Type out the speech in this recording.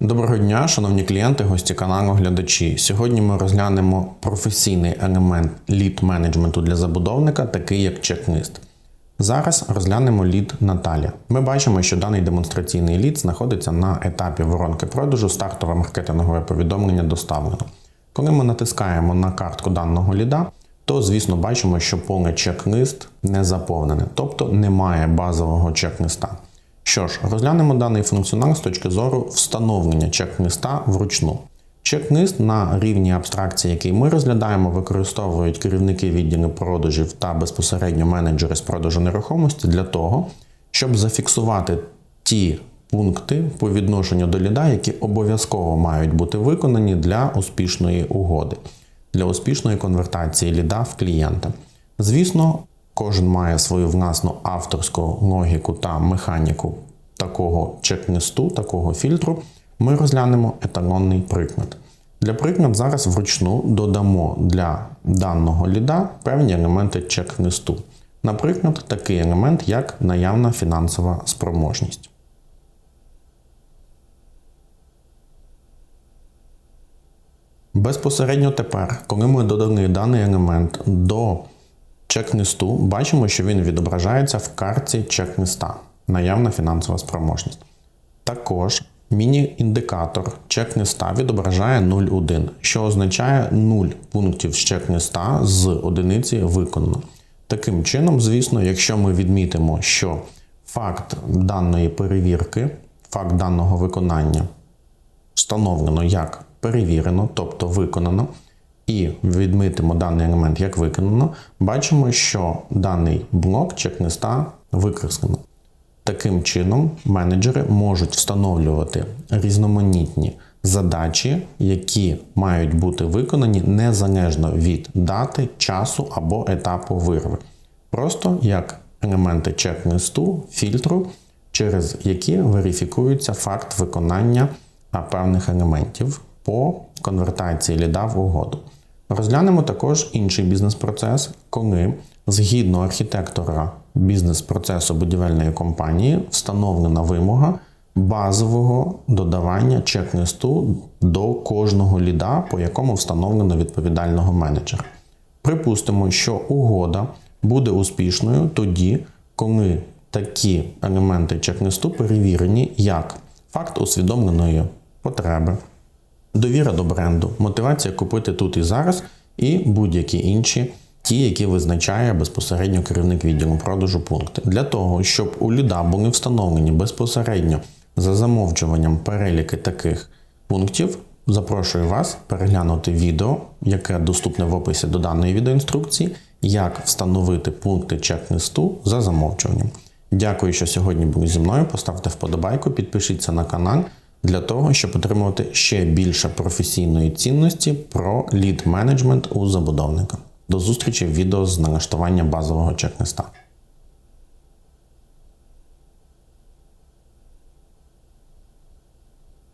дня, шановні клієнти, гості каналу, глядачі. Сьогодні ми розглянемо професійний елемент лід менеджменту для забудовника, такий як чек-лист. Зараз розглянемо лід Наталя. Ми бачимо, що даний демонстраційний лід знаходиться на етапі воронки продажу, стартове маркетингове повідомлення доставлено. Коли ми натискаємо на картку даного ліда, то звісно бачимо, що поле чек-лист не заповнене, тобто немає базового чек-листа. Що ж, розглянемо даний функціонал з точки зору встановлення чек-листа вручну. Чек-лист на рівні абстракції, який ми розглядаємо, використовують керівники відділу продажів та безпосередньо менеджери з продажу нерухомості для того, щоб зафіксувати ті пункти по відношенню до ліда, які обов'язково мають бути виконані для успішної угоди, для успішної конвертації ліда в клієнта. Звісно, кожен має свою власну авторську логіку та механіку такого чек-листу, такого фільтру. Ми розглянемо еталонний приклад. Для приклад зараз вручну додамо для даного ліда певні елементи чек-листу. Наприклад, такий елемент, як наявна фінансова спроможність. Безпосередньо тепер, коли ми додали даний елемент до чек-листу, бачимо, що він відображається в картці чек-листа наявна фінансова спроможність. Також міні-індикатор чек-листа відображає 0,1, що означає 0 пунктів з чек-листа з одиниці виконано. Таким чином, звісно, якщо ми відмітимо, що факт даної перевірки, факт даного виконання встановлено як перевірено, тобто виконано, і відмітимо даний елемент як виконано, бачимо, що даний блок чек-листа викреслено. Таким чином, менеджери можуть встановлювати різноманітні задачі, які мають бути виконані незалежно від дати, часу або етапу вирви. Просто як елементи чек-листу, фільтру, через які верифікується факт виконання певних елементів по конвертації ліда в угоду. Розглянемо також інший бізнес-процес, коли згідно архітектора бізнес-процесу будівельної компанії встановлена вимога базового додавання чек-листу до кожного ліда, по якому встановлено відповідального менеджера. Припустимо, що угода буде успішною тоді, коли такі елементи чек-листу перевірені як факт усвідомленої потреби, довіра до бренду, мотивація купити тут і зараз, і будь-які інші ті, які визначає безпосередньо керівник відділу продажу пункти. Для того, щоб у ліда були встановлені безпосередньо за замовчуванням переліки таких пунктів, запрошую вас переглянути відео, яке доступне в описі до даної відеоінструкції, як встановити пункти чек-листу за замовчуванням. Дякую, що сьогодні були зі мною. Поставте вподобайку, підпишіться на канал для того, щоб отримувати ще більше професійної цінності про лід менеджмент у забудовника. До зустрічі в відео з налаштування базового чек-листа.